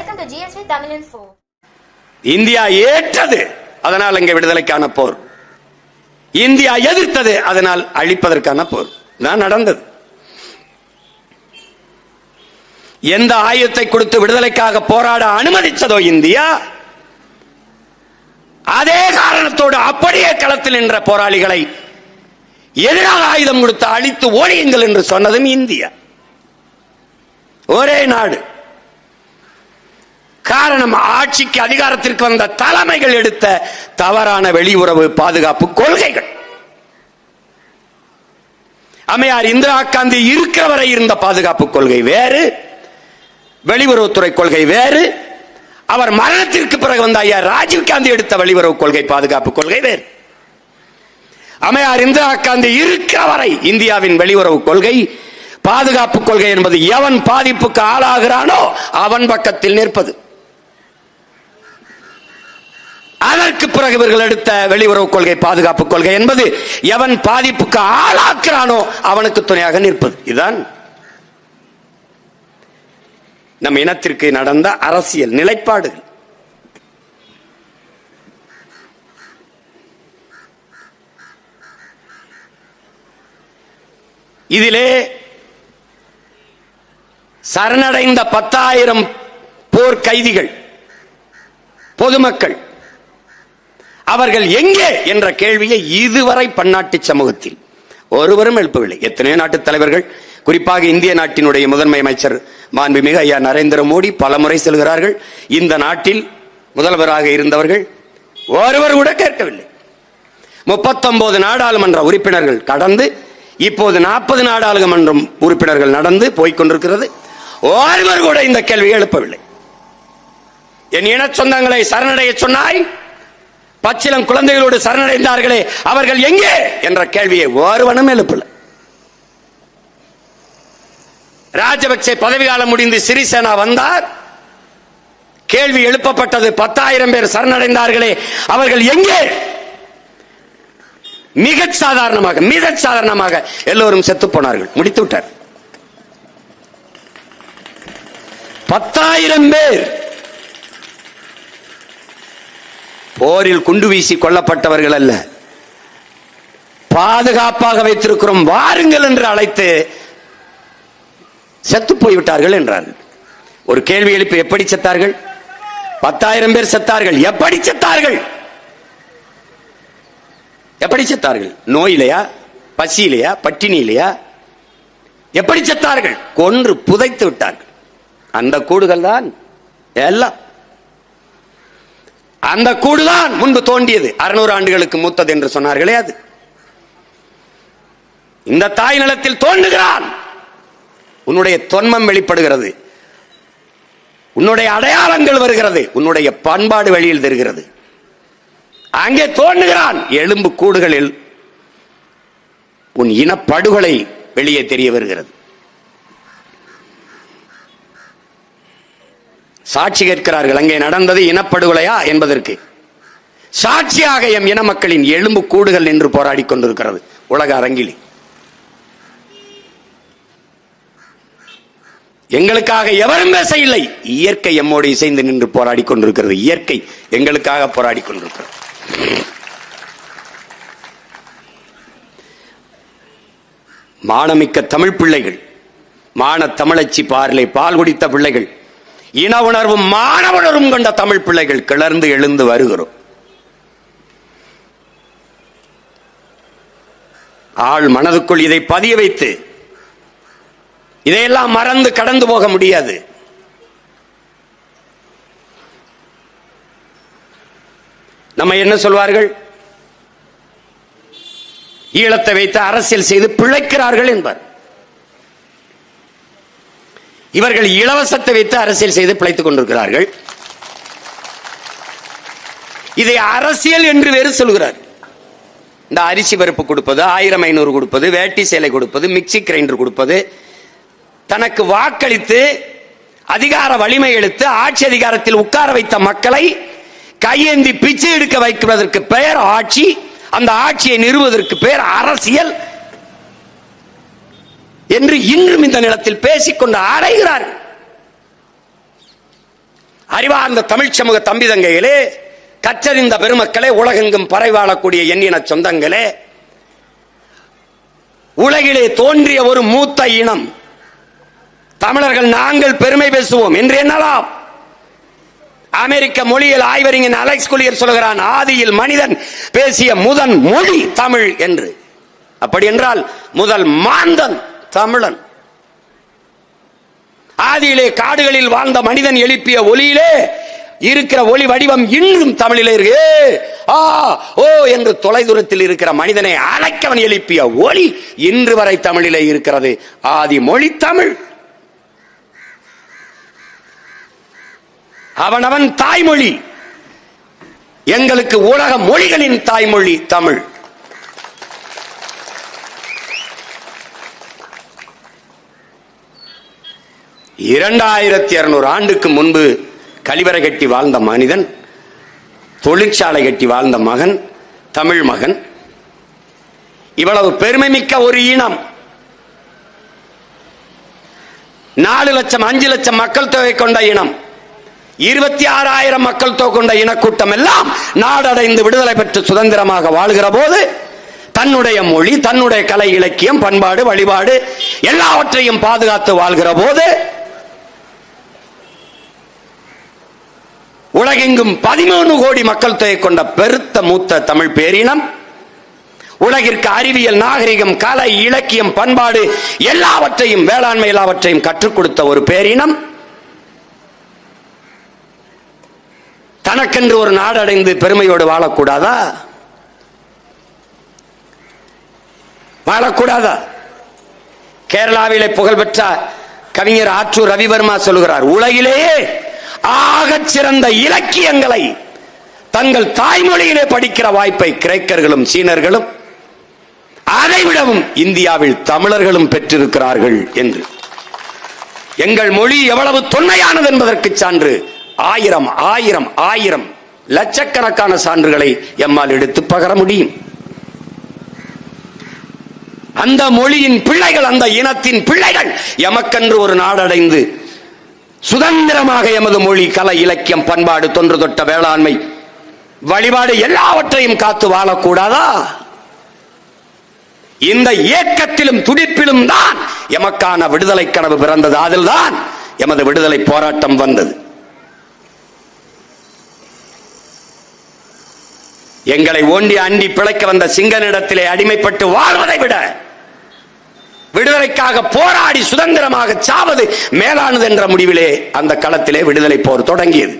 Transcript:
Welcome to GSV Tamil info India ஏற்றது அதனால் இங்கே விடுதலைக்கான போர். இந்தியா எதிர்த்தது அதனால் அழிப்பதற்கான போர். தான் நடந்தது. எந்த ஆயுதத்தை கொடுத்து விடுதலைக்காக போராட அனுமதித்ததோ இந்தியா அதே காரணத்தோடு அப்படியே களத்தில் நின்ற போராளிகளை எதிராக ஆயுதம் கொடுத்து அழித்து ஓடியுங்கள் என்று சொன்னதும் இந்தியா. ஒரே நாடு. காரணம் ஆட்சிக்கு அதிகாரத்திற்கு வந்த தலைமைகள் எடுத்த தவறான வெளியுறவு பாதுகாப்பு கொள்கைகள். அம்மையார் இந்திரா காந்தி இருக்கிற வரை இருந்த பாதுகாப்பு கொள்கை வேறு வெளியுறவுத்துறை கொள்கை வேறு அவர் மரணத்திற்கு பிறகு வந்த ஐயா ராஜீவ் காந்தி எடுத்த வெளியுறவு கொள்கை பாதுகாப்பு கொள்கை வேறு. அம்மையார் இந்திரா காந்தி இருக்கிற வரை இந்தியாவின் வெளியுறவு கொள்கை பாதுகாப்பு கொள்கை என்பது எவன் பாதிப்புக்கு ஆளாகிறானோ அவன் பக்கத்தில் நிற்பது. அதற்கு பிறகு இவர்கள் எடுத்த வெளியுறவு கொள்கை பாதுகாப்பு கொள்கை என்பது எவன் பாதிப்புக்கு ஆளாக்குறானோ அவனுக்கு துணையாக நிற்பது. இதுதான் நம் இனத்திற்கு நடந்த அரசியல் நிலைப்பாடுகள். இதிலே சரணடைந்த பத்தாயிரம் போர் கைதிகள் பொதுமக்கள் அவர்கள் எங்கே என்ற கேள்வியை இதுவரை பன்னாட்டு சமூகத்தில் ஒருவரும் எழுப்பவில்லை. எத்தனையோ நாட்டு தலைவர்கள் குறிப்பாக இந்திய நாட்டினுடைய முதன்மை அமைச்சர் மாண்புமிகு ஐயா நரேந்திர மோடி பலமுறை செல்கிறார்கள். இந்த நாட்டில் முதல்வராக இருந்தவர்கள் ஒருவர் கூட கேட்கவில்லை. முப்பத்தொன்பது நாடாளுமன்ற உறுப்பினர்கள் கடந்து இப்போது நாற்பது நாடாளுமன்றம் உறுப்பினர்கள் நடந்து போய்கொண்டிருக்கிறது ஒருவர் கூட இந்த கேள்வியை எழுப்பவில்லை. என் இன சொந்தங்களை சரணடைய சொன்னாய் பச்சிலம் குழந்தைகளோடு சரணடைந்தார்களே அவர்கள் எங்கே? என்ற கேள்வியை ஒருவனும் எழுப்பல. ராஜபக்சே பதவி காலம் முடிந்து சிறிசேனா வந்தார். கேள்வி எழுப்பப்பட்டது பத்தாயிரம் பேர் சரணடைந்தார்களே அவர்கள் எங்கே? மிக சாதாரணமாக மிக சாதாரணமாக எல்லோரும் செத்து போனார்கள் முடித்து விட்டார். பத்தாயிரம் பேர் போரில் குண்டு வீசி கொல்லப்பட்டவர்கள் அல்ல. பாதுகாப்பாக வைத்திருக்கிறோம் வாருங்கள் என்று அழைத்து செத்து போய்விட்டார்கள் என்றார்கள் ஒரு கேள்வி எழுப்பி எப்படி செத்தார்கள்? பத்தாயிரம் பேர் செத்தார்கள். எப்படி செத்தார்கள்? எப்படி செத்தார்கள்? நோயிலையா? பசியிலையா? பட்டினியிலையா? எப்படி செத்தார்கள்? கொன்று புதைத்து விட்டார்கள். அந்த கூடுகள் தான் எல்லாம் அந்த கூடுதான் முன்பு தோண்டியது அறுநூறு ஆண்டுகளுக்கு மூத்தது என்று சொன்னார்களே அது. இந்த தாய் நிலத்தில் தோன்றுகிறான். உன்னுடைய தொன்மம் வெளிப்படுகிறது. உன்னுடைய அடையாளங்கள் வருகிறது. உன்னுடைய பண்பாடு வெளியில் தெரிகிறது. அங்கே தோன்றுகிறான். எலும்பு கூடுகளில் உன் இனப்படுகொலை வெளியே தெரிய வருகிறது. சாட்சி கேட்கிறார்கள் அங்கே நடந்தது இனப்படுகொலையா என்பதற்கு. சாட்சியாக எம் இன மக்களின் எலும்பு கூடுகள் நின்று போராடி கொண்டிருக்கிறது உலக அரங்கிலே. எங்களுக்காக எவரும் பேச இல்லை இயற்கை எம்மோடு இசைந்து நின்று போராடி கொண்டிருக்கிறது இயற்கை எங்களுக்காக போராடி கொண்டிருக்கிறது. மானமிக்க தமிழ் பிள்ளைகள் மான தமிழச்சி பார்லை பால் குடித்த பிள்ளைகள் இன உணர்வும் மாணவனரும் கொண்ட தமிழ் பிள்ளைகள் கிளர்ந்து எழுந்து வருகிறோம். ஆள் மனதுக்குள் இதை பதிய வைத்து இதையெல்லாம் மறந்து கடந்து போக முடியாது. நம்ம என்ன சொல்வார்கள்? ஈழத்தை வைத்து அரசியல் செய்து பிழைக்கிறார்கள் என்பார். இவர்கள் இலவசத்தை வைத்து அரசியல் செய்து பிழைத்துக் கொண்டிருக்கிறார்கள். இதை அரசியல் என்று வேறு சொல்கிறார். இந்த அரிசி பருப்பு கொடுப்பது ஆயிரம் ஐநூறு கொடுப்பது வேட்டி சேலை கொடுப்பது மிக்சி கிரைண்டர் கொடுப்பது தனக்கு வாக்களித்து அதிகார வலிமை எடுத்து ஆட்சி அதிகாரத்தில் உட்கார வைத்த மக்களை கையேந்தி பிச்சை எடுக்க வைக்குவதற்கு பெயர் ஆட்சி அந்த ஆட்சியை நிறுவுவதற்கு பெயர் அரசியல். என்று இன்றும் இந்த நிலத்தில் பேசிக்கொண்டு அடைகிறார்கள் அறிவார்ந்த தமிழ் சமூக தம்பி தங்கைகளே கற்றறிந்த பெருமக்களே உலகெங்கும் பறை வாழக்கூடிய எண்ணின சொந்தங்களே உலகிலே தோன்றிய ஒரு மூத்த இனம். தமிழர்கள் நாங்கள் பெருமை பேசுவோம் என்று என்னலாம் அமெரிக்க மொழியில் ஆய்வறிஞன் அலெக்ஸ் குலியர் சொல்கிறான் ஆதியில் மனிதன் பேசிய முதன் மொழி தமிழ் என்று. அப்படி என்றால் முதல் மாந்தன் தமிழன். ஆதியிலே காடுகளில் வாழ்ந்த மனிதன் எழுப்பிய ஒலியிலே இருக்கிற ஒளி வடிவம் இன்றும் தமிழிலே இருக்கு. ஆ ஓ என்று தொலைதூரத்தில் இருக்கிற மனிதனை அழைக்கவன் எழுப்பிய ஒலி இன்று வரை தமிழிலே இருக்கிறது. ஆதி மொழி தமிழ். அவனவன் தாய்மொழி. எங்களுக்கு உலக மொழிகளின் தாய்மொழி தமிழ். இரண்டாயிரத்தி இருநூறு ஆண்டுக்கு முன்பு கழிவறை கட்டி வாழ்ந்த மனிதன் தொழிற்சாலை கட்டி வாழ்ந்த மகன் தமிழ் மகன். இவ்வளவு பெருமைமிக்க ஒரு இனம். நாலு லட்சம் அஞ்சு லட்சம் மக்கள் தொகை கொண்ட இனம். இருபத்தி ஆறாயிரம் மக்கள் தொகை கொண்ட இனக்கூட்டம் எல்லாம் நாடடைந்து விடுதலை பெற்று சுதந்திரமாக வாழ்கிற போது தன்னுடைய மொழி தன்னுடைய கலை இலக்கியம் பண்பாடு வழிபாடு எல்லாவற்றையும் பாதுகாத்து வாழ்கிற போது உலகெங்கும் பதிமூணு கோடி மக்கள் தொகை கொண்ட பெருத்த மூத்த தமிழ் பேரினம். உலகிற்கு அறிவியல் நாகரிகம் கலை இலக்கியம் பண்பாடு எல்லாவற்றையும் வேளாண்மை எல்லாவற்றையும் கற்றுக் கொடுத்த ஒரு பேரினம். தனக்கென்று ஒரு நாடடைந்து பெருமையோடு வாழக்கூடாதா? வாழக்கூடாதா? கேரளாவிலே புகழ்பெற்ற கவிஞர் ஆற்றூர் ரவிவர்மா சொல்கிறார் உலகிலேயே ஆகச் சிறந்த இலக்கியங்களை தங்கள் தாய்மொழியிலே படிக்கிற வாய்ப்பை கிரேக்கர்களும் சீனர்களும் அதைவிடவும் இந்தியாவில் தமிழர்களும் பெற்றிருக்கிறார்கள் என்று. எங்கள் மொழி எவ்வளவு தொன்மையானது என்பதற்கு சான்று ஆயிரம் ஆயிரம் ஆயிரம் லட்சக்கணக்கான சான்றுகளை எம்மால் எடுத்து பகர முடியும். அந்த மொழியின் பிள்ளைகள் அந்த இனத்தின் பிள்ளைகள் எமக்கென்று ஒரு நாடடைந்து சுதந்திரமாக எமது மொழி கலை இலக்கியம் பண்பாடு தொன்று தொட்ட வேளாண்மை வழிபாடு எல்லாவற்றையும் காத்து வாழக்கூடாதா? இந்த இயக்கத்திலும் துடிப்பிலும் தான் எமக்கான விடுதலை கனவு பிறந்தது. அதில்தான் எமது விடுதலை போராட்டம் வந்தது. எங்களை ஓண்டி அண்டி பிழைக்க வந்த சிங்கனிடத்திலே அடிமைப்பட்டு வாழ்வதை விட விடுதலைக்காக போராடி சுதந்திரமாக சாவது மேலானது என்ற முடிவிலே அந்த களத்திலே விடுதலை போர் தொடங்கியது.